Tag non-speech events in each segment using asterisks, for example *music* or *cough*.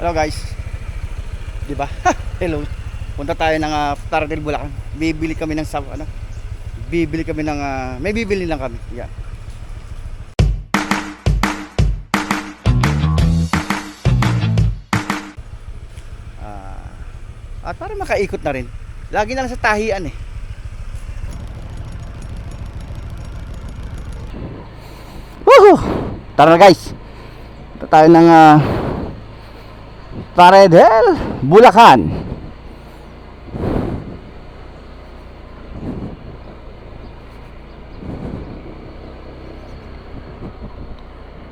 Hello guys. 'Di ba? *laughs* Hello. Punta tayo ng uh, Taradel Bulacan. Bibili kami ng sab ano? Bibili kami ng ah, may bibili lang kami. Yan. Ah, at para makaikot na rin. Lagi na lang sa tahian eh. Woohoo! Tara na guys. Ito tayo ng uh, Paredel, Bulacan.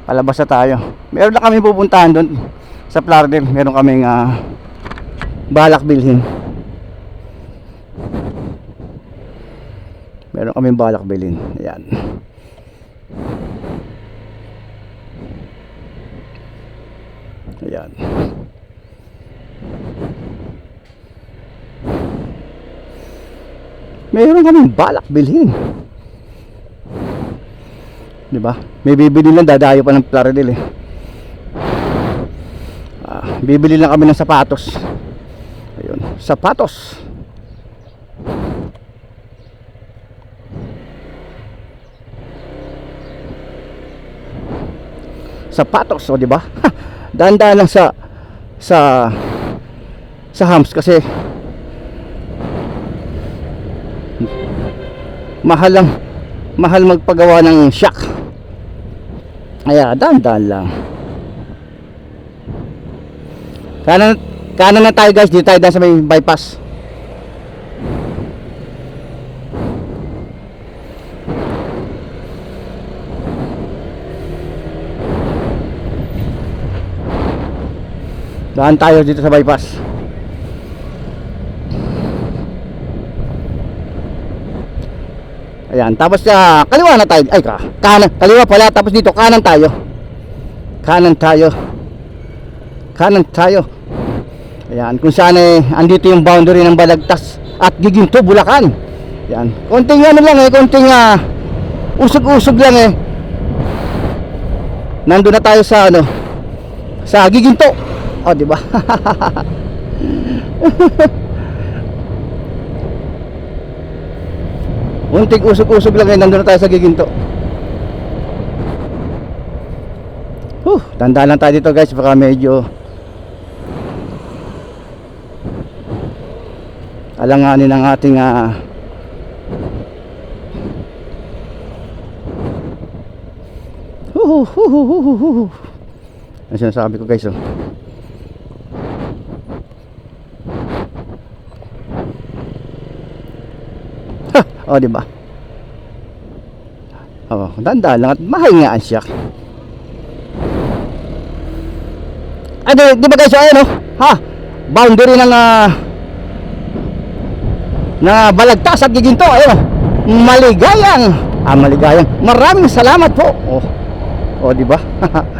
Palabas na tayo. Meron na kami pupuntahan doon sa Plaridel. Meron kaming ah, balak bilhin. Meron kaming balak bilhin. Ayan. Ayan. Meron kaming balak bilhin. 'Di ba? May bibili lang dadayo pa ng Plaridel eh. Ah, bibili lang kami ng sapatos. Ayun, sapatos. Sapatos, o 'di ba? *laughs* Dahan-dahan lang sa sa sa hams kasi mahal lang mahal magpagawa ng shock. Kaya dahan-dahan lang. Kanan kanan na tayo guys. Dito tayo sa may bypass. Daan tayo dito sa bypass. Ayan, tapos sa kaliwa na tayo. Ay, ka, kanan, kaliwa pala. Tapos dito kanan tayo. Kanan tayo. Kanan tayo. Ayan, kung saan eh, andito yung boundary ng Balagtas at Giginto, Bulacan. Ayan, konting ano lang eh, konting ah, usog-usog lang eh. Nandun na tayo sa ano, sa Giginto. O, di ba? *laughs* Unting usog-usog lang eh, nandun na tayo sa giginto. Huh, tanda lang tayo dito guys, baka medyo alanganin ang ating ah, Huhu, huhu, huhu, huhu. Ang sinasabi ko guys oh. Oh, di ba? Oh, danda lang at mahingaan siya. Ay, di, di ba guys, ayun oh, ha? Boundary ng ah, na balagtas at giginto, ayun oh. Maligayang, ah, maligayang. Maraming salamat po. Oh, oh, di ba? *laughs*